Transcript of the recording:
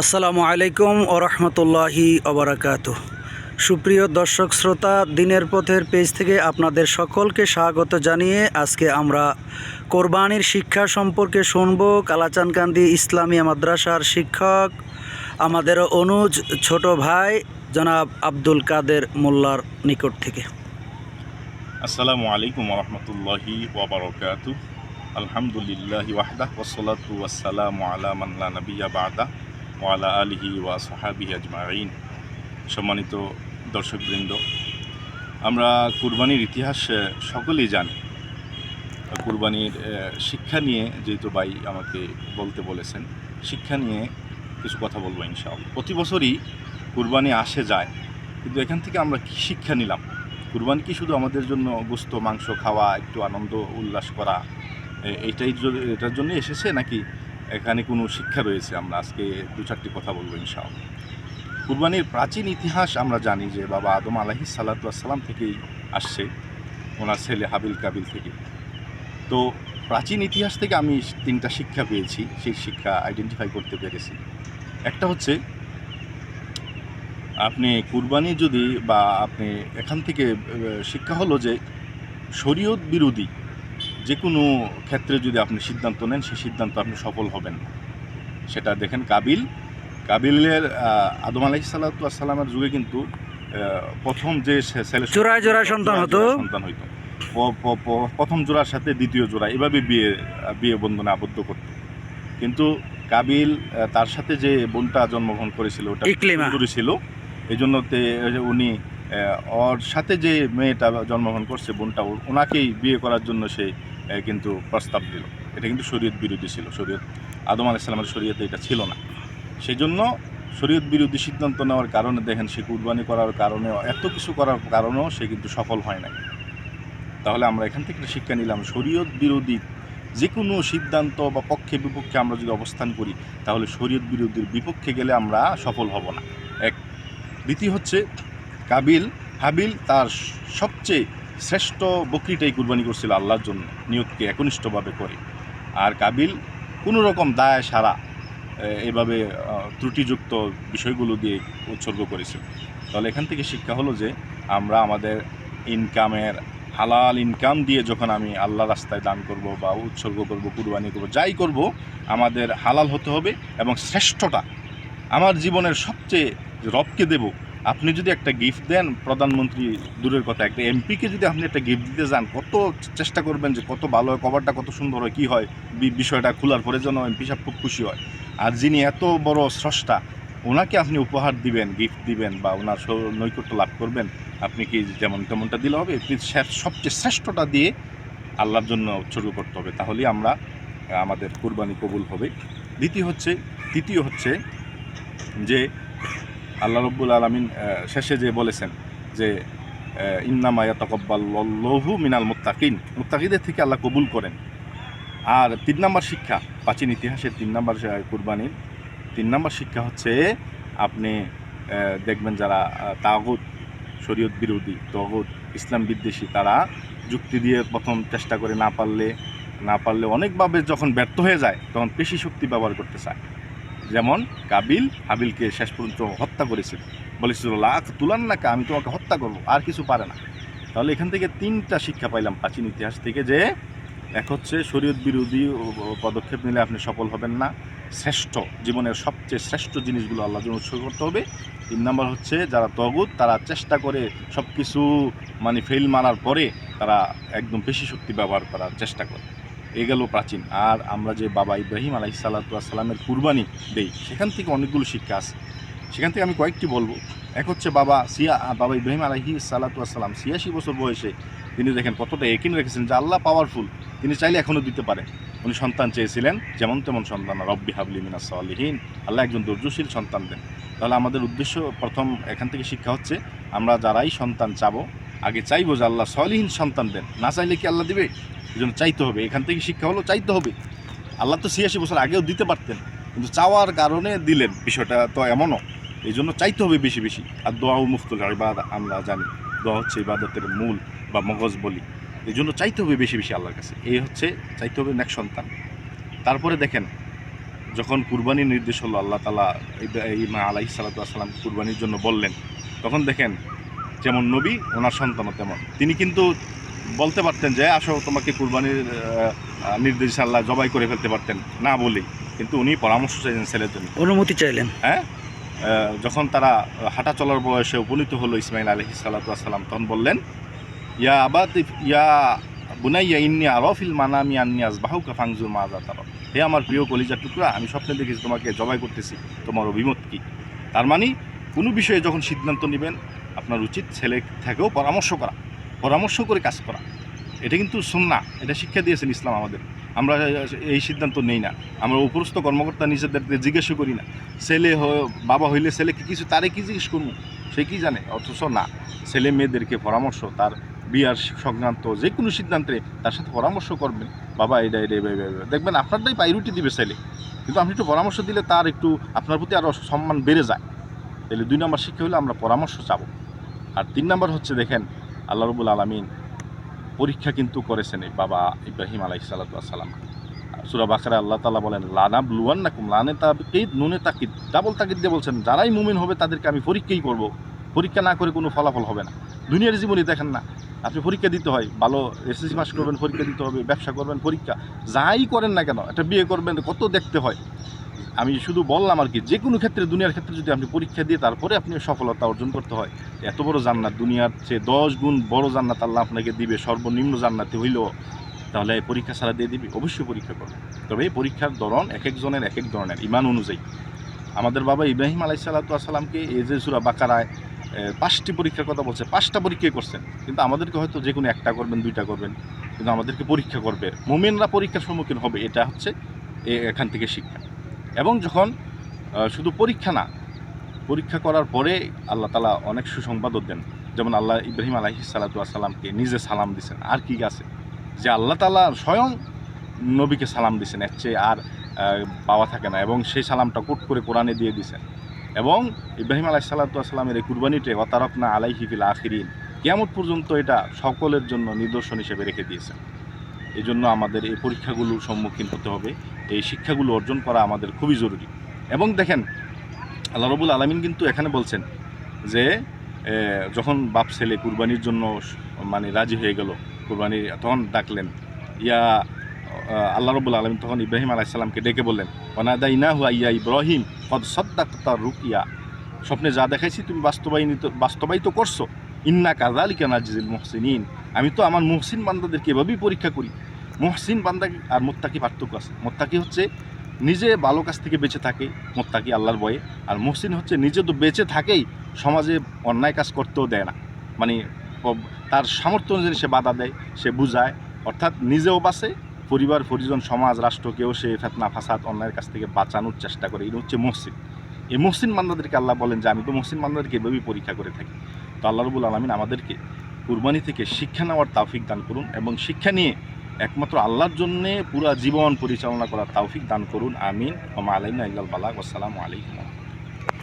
আসসালামু আলাইকুম ও রহমতুল্লাহি অবরাকাত সুপ্রিয় দর্শক শ্রোতা, দিনের পথের পেজ থেকে আপনাদের সকলকে স্বাগত জানিয়ে আজকে আমরা কোরবানির শিক্ষা সম্পর্কে শুনব। কালাচানকান্দি ইসলামিয়া মাদ্রাসার শিক্ষক, আমাদের অনুজ ছোট ভাই, জনাব আব্দুল কাদের মোল্লার নিকট থেকে। আসসালামু আলাইকুম রহমতুল্লাহি আলহামদুলিল্লাহ ওয়াহদাহ ওসলাতু আলা মাল্লা নবিয়া বাদা। ওয়ালা আলিহি ওয়া সাহাবিহি আজমাইন। সম্মানিত দর্শকবৃন্দ, আমরা কুরবানির ইতিহাস সকলেই জানি। কুরবানির শিক্ষা নিয়ে যেহেতু ভাই আমাকে বলতে বলেছেন, শিক্ষা নিয়ে কিছু কথা বলব ইনশাআল্লাহ। প্রতি বছরই কুরবানি আসে, যায়। কিন্তু এখান থেকে আমরা কী শিক্ষা নিলাম? কুরবানি কি শুধু আমাদের জন্য গোস্ত, মাংস খাওয়া, একটু আনন্দ, উল্লাস করা এইটাই এটার জন্য এসেছে নাকি এখানে কোনো শিক্ষা রয়েছে, আমরা আজকে দু চারটি কথা বলব ইনশাআল্লাহ। কুরবানির প্রাচীন ইতিহাস আমরা জানি যে বাবা আদম আলাহি সাল্লাম থেকেই আসছে, ওনার ছেলে হাবিল কাবিল থেকে। তো প্রাচীন ইতিহাস থেকে আমি তিনটা শিক্ষা পেয়েছি, সেই শিক্ষা আইডেন্টিফাই করতে পেরেছি। একটা হচ্ছে, আপনি কুরবানি যদি বা আপনি এখান থেকে শিক্ষা হলো যে শরীয়ত বিরোধী যে কোনো ক্ষেত্রে যদি আপনি সিদ্ধান্ত নেন সেই সিদ্ধান্ত আপনি সফল হবেন। না সেটা দেখেন কাবিল। কাবিলের আদম আলাহি সাল্লামের যুগে কিন্তু প্রথম যে ছেলে জোড়ায় সন্তান হতো। সন্তান হইতো। প্রথম জোড়ার সাথে দ্বিতীয় জোড়া এভাবে বিয়ে বিয়ে বন্ধনে আবদ্ধ করত। কিন্তু কাবিল তার সাথে যে বোনটা জন্মগ্রহণ করেছিল ওটা ছিল। এই জন্যতে উনি ওর সাথে যে মেয়েটা জন্মগ্রহণ করছে বোনটা ও- ওনাকেই বিয়ে করার জন্য সে কিন্তু প্রস্তাব দিল। এটা কিন্তু শরীয়ত বিরোধী ছিল। শরীয়ত আদম আলাইসালামের শরীয়তে এটা ছিল না। সেই জন্য শরীয়ত বিরোধী সিদ্ধান্ত নেওয়ার কারণে দেখেন সে কুরবানি করার কারণে এত কিছু করার কারণেও সে কিন্তু সফল হয় নাই। তাহলে আমরা এখান থেকে শিক্ষা নিলাম, শরীয়ত বিরোধী যে কোনো সিদ্ধান্ত বা পক্ষে বিপক্ষে আমরা যদি অবস্থান করি, তাহলে শরীয়ত বিরোধীর বিপক্ষে গেলে আমরা সফল হব না। এক, দ্বিতীয় হচ্ছে কাবিল হাবিল তার সবচেয়ে শ্রেষ্ঠ বকরিটাই কুরবানি করছিল আল্লাহর জন্য, নিয়তকে একনিষ্ঠভাবে করে। আর কাবিল কোনো রকম দায় সারা এভাবে ত্রুটিযুক্ত বিষয়গুলো দিয়ে উৎসর্গ করেছিল। তাহলে এখান থেকে শিক্ষা হলো যে, আমরা আমাদের ইনকামের হালাল ইনকাম দিয়ে যখন আমি আল্লাহ রাস্তায় দান করব বা উৎসর্গ করব, কুরবানি করব, যাই করব, আমাদের হালাল হতে হবে এবং শ্রেষ্ঠটা আমার জীবনের সবচেয়ে রবকে দেব আপনি যদি একটা গিফট দেন, প্রধানমন্ত্রী দূরের কথা, একটা এমপিকে যদি আপনি একটা গিফট দিতে যান, কত চেষ্টা করবেন যে কত ভালো হয় কভারটা কত সুন্দর হয়, কী হয় বিষয়টা খোলার পরে যেন এমপি সাহেব খুব খুশি হয়। আর যিনি এত বড় স্রষ্টা, ওনাকে আপনি উপহার দিবেন গিফট দিবেন বা ওনার নৈকট্য লাভ করবেন, আপনি কি যেমন তেমনটা দিলে হবে? সবচেয়ে শ্রেষ্ঠটা দিয়ে আল্লাহর জন্য উৎসর্গ করতে হবে। তাহলেই আমরা, আমাদের কুরবানি কবুল হবে। দ্বিতীয় হচ্ছে, তৃতীয় হচ্ছে যে আল্লাহ রব্বুল আলমিন শেষে যে বলেছেন যে ইন্নামায়া তকব্বাল লহু মিনাল মুত্তাকিন। মুত্তাকিদের থেকে আল্লাহ কবুল করেন। আর তিন নম্বর শিক্ষা, প্রাচীন ইতিহাসের তিন নম্বর কুরবানির, তিন নম্বর শিক্ষা হচ্ছে আপনি দেখবেন যারা তাগুত, শরীয়ত বিরোধী, তগুত, ইসলাম বিদ্বেষী, তারা যুক্তি দিয়ে প্রথম চেষ্টা করে না পারলে না পারলে অনেকভাবে যখন ব্যর্থ হয়ে যায়, তখন পেশি শক্তি ব্যবহার করতে চায়। যেমন কাবিল হাবিলকে শেষ পর্যন্ত হত্যা করেছিল। বলেছিল, লাখ তুলান না আমি তোমাকে হত্যা করব, আর কিছু পারে না। তাহলে এখান থেকে তিনটা শিক্ষা পাইলাম প্রাচীন ইতিহাস থেকে যে, এক হচ্ছে শরীয়ত বিরোধী পদক্ষেপ নিলে আপনি সফল হবেন না। শ্রেষ্ঠ, জীবনের সবচেয়ে শ্রেষ্ঠ জিনিসগুলো আল্লাহ জন্য উৎসর্গ করতে হবে। তিন নম্বর হচ্ছে, যারা তগুত, তারা চেষ্টা করে সব কিছু মানে ফেল মারার পরে তারা একদম পেশি শক্তি ব্যবহার করার চেষ্টা করে। এ গেল প্রাচীন। আর আমরা যে বাবা ইব্রাহিম আলাহি সাল্লামের কুরবানি দেই, সেখান থেকে অনেকগুলো শিক্ষা আছে। সেখান থেকে আমি কয়েকটি বলব। এক হচ্ছে বাবা সিয়া, বাবা ইব্রাহিম আলাহি সাল্লাতাম ছিয়াশি বছর বয়সে তিনি দেখেন কতটা একিন রেখেছেন যে আল্লাহ পাওয়ারফুল তিনি চাইলে এখনও দিতে পারেন। উনি সন্তান চেয়েছিলেন, যেমন তেমন সন্তান। রব্বি হাবলি মিনা সালিহীন, আল্লাহ একজন ধৈর্যশীল সন্তান দেন। তাহলে আমাদের উদ্দেশ্য প্রথম এখান থেকে শিক্ষা হচ্ছে, আমরা যারাই সন্তান চাবো, আগে চাইব যে আল্লাহ সলিহীন সন্তান দেন। না চাইলে কি আল্লাহ দিবে? জন্য চাইতে হবে। এখান থেকে শিক্ষা হলো, চাইতে হবে। আল্লাহ তো ছিয়াশি বছর আগেও দিতে পারতেন, কিন্তু চাওয়ার কারণে দিলেন, বিষয়টা তো এমনও। এই জন্য চাইতে হবে বেশি বেশি। আর দোয়াও মুফতুল ইবাদ আমরা জানি, দোয়া হচ্ছে ইবাদতের মূল বা মগজ বলি। এই জন্য চাইতে হবে বেশি বেশি আল্লাহর কাছে। এই হচ্ছে চাইতে হবে নেক সন্তান। তারপরে দেখেন, যখন কুরবানির নির্দেশ হলো, আল্লাহ তালা ইমা আলাহি সালাতাম কুরবানির জন্য বললেন, তখন দেখেন, যেমন নবী, ওনার সন্তানও তেমন। তিনি কিন্তু বলতে পারতেন যে আসো তোমাকে কুরবানির নির্দেশ আল্লাহ জবাই করে ফেলতে পারতেন। না বলেই কিন্তু উনি পরামর্শ চাইছেন ছেলের জন্য অনুমতি চাইলেন। হ্যাঁ? যখন তারা হাঁটা চলার বয়সে উপনীত হলো ইসমাইল আলহি সাল্লাতাম তখন বললেন ইয়া আবাদ ইয়া বুনাইয়া ইন্নি আরফিল মানামি আন্নি আজবাহুকা ফাংজুর মাজা তারফ হে আমার প্রিয় কলিজার টুকরা আমি স্বপ্নে দেখেছি তোমাকে জবাই করতেছি। তোমার অভিমত কি? তার মানে কোনো বিষয়ে যখন সিদ্ধান্ত নেবেন আপনার উচিত ছেলে থেকেও পরামর্শ করা। পরামর্শ করে কাজ করা। এটা কিন্তু সুন্না, এটা শিক্ষা দিয়েছেন ইসলাম আমাদের। আমরা এই সিদ্ধান্ত নেই না। আমরা উপরস্থ কর্মকর্তা নিজেদেরকে জিজ্ঞেসও করি না। ছেলে বাবা হইলে ছেলেকে কিছু, তারে কি জিজ্ঞেস করব? সে কি জানে? অথচ না। ছেলে মেয়েদেরকে পরামর্শ, তার বিয়ার সংক্রান্ত যে কোনো সিদ্ধান্তে তার সাথে পরামর্শ করবেন। বাবা, এটা এটা। দেখবেন আপনারটাই পাইরুটি দিবে ছেলে। কিন্তু আপনি একটু পরামর্শ দিলে তার একটু, আপনার প্রতি আরও সম্মান বেড়ে যায়। তাহলে দুই নম্বর শিক্ষা হলে আমরা পরামর্শ চাবো। আর তিন নম্বর হচ্ছে দেখেন আল্লাহ রবুল আলমিন পরীক্ষা কিন্তু করেছেন এই বাবা ইব্রাহিম আলাই সালাতাম সুরা বাকারে আল্লাহ তালা বলেন লানা ব্লুয়ান নাকুম লানে তাকিদ নুনে তাকিদ ডাবল তাকিদ দিয়ে বলছেন, যারাই মুমিন হবে তাদেরকে আমি পরীক্ষাই করব। পরীক্ষা না করে কোনো ফলাফল হবে না। দুনিয়ার জীবনে দেখেন না। আপনি পরীক্ষা দিতে হয়, ভালো এসএসসি পাস করবেন, পরীক্ষা দিতে হবে, ব্যবসা করবেন, পরীক্ষা। যাই করেন না কেন, একটা বিয়ে করবেন, কত দেখতে হয়। আমি শুধু বললাম আর কি যে কোনো ক্ষেত্রে, দুনিয়ার ক্ষেত্রে যদি আপনি পরীক্ষা দিয়ে তারপরে আপনি সফলতা অর্জন করতে হয়, এত বড় জান্নাত, দুনিয়ার চেয়ে দশ গুণ বড় জান্নাত আল্লাহ আপনাকে দিবে, সর্বনিম্ন জান্নাতে হইলেও, তাহলে পরীক্ষা ছাড়া দিয়ে দিবে, অবশ্যই পরীক্ষা করবে। তবে এই পরীক্ষার ধরন এক একজনের এক এক ধরনের ইমান অনুযায়ী। আমাদের বাবা ইব্রাহিম আলাই সাল্লাতামকে এই যে সুরা বাকারায় পাঁচটি পরীক্ষার কথা বলছে, পাঁচটা পরীক্ষাই করছেন, কিন্তু আমাদেরকে হয়তো যে কোনো একটা করবেন, দুইটা করবেন, কিন্তু আমাদেরকে পরীক্ষা করবে। মোমেনরা পরীক্ষার সম্মুখীন হবে, এটা হচ্ছে এ- এখান থেকে শিক্ষা। এবং যখন শুধু পরীক্ষা না, পরীক্ষা করার পরে আল্লাহ তালা অনেক সুসংবাদও দেন। যেমন আল্লাহ ইব্রাহিম আলাহি সাল্লাতামকে নিজে সালাম দিছেন। আর কি আছে? যে আল্লাহ তালা স্বয়ং নবীকে সালাম দিছেন, এর চেয়ে আর পাওয়া থাকে না। এবং সেই সালামটা কোট করে কোরআনে দিয়ে দিছেন। এবং ইব্রাহিম আলাহ সাল্লাতামের এই অতারকনা আলাই হিফিল আখিরিন কেমন পর্যন্ত এটা সকলের জন্য নিদর্শন হিসেবে রেখে দিয়েছেন। এই জন্য আমাদের এই পরীক্ষাগুলোর সম্মুখীন হতে হবে। এই শিক্ষাগুলো অর্জন করা আমাদের খুবই জরুরি। এবং দেখেন, আল্লাহ রবুল আলমিন কিন্তু এখানে বলছেন যে যখন বাপ ছেলে কুরবানির জন্য মানে রাজি হয়ে গেল, কুরবানি তখন ডাকলেন, ইয়া আল্লাহ রবুল আলমিন তখন ইব্রাহিম আলাইসাল্লামকে ডেকে বললেন অনাদা ইনা হুয়া ইয়া ইব্রাহিম, কদ সদ্দাক্তার রুকিয়া। স্বপ্নে যা দেখাইছি তুমি বাস্তবায়িত বাস্তবায়িত করছ। ইন্না কাজালিকা নাজিল মোহসিন আমি তো আমার মুহসিন বান্দাদেরকে এভাবেই পরীক্ষা করি। মুহসিন বান্দা আর মোত্তাকি পার্থক্য আছে। মোত্তাকি হচ্ছে নিজে ভালো কাজ থেকে বেঁচে থাকে, মোত্তাকি আল্লাহর বয়ে আর মুহসিন হচ্ছে নিজে তো বেঁচে থাকেই, সমাজে অন্যায় কাজ করতেও দেয় না। মানে তার সামর্থ্য অনুযায়ী সে বাধা দেয়, সে বুঝায়। অর্থাৎ নিজেও বাঁচে, পরিবার, পরিজন, সমাজ, রাষ্ট্রকেও সে ফেতনা, ফাসাদ, অন্যায়ের কাছ থেকে বাঁচানোর চেষ্টা করে। এটা হচ্ছে মহসিন। এই মহসিন মান্দাদেরকে আল্লাহ বলেন যে, আমি তো মহসিন মান্দাদেরকে এভাবেই পরীক্ষা করে থাকি। তো আল্লাহ রবুল আলমিন আমাদেরকে কুরবানি থেকে শিক্ষা নেওয়ার তাওফিক দান করুন এবং শিক্ষা নিয়ে একমাত্র আল্লাহর জন্যে পুরা জীবন পরিচালনা করার তাওফিক দান করুন, আমিন। ওমা আলাইনা ইল্লাল বালাক আসসালামু আলাইকুম।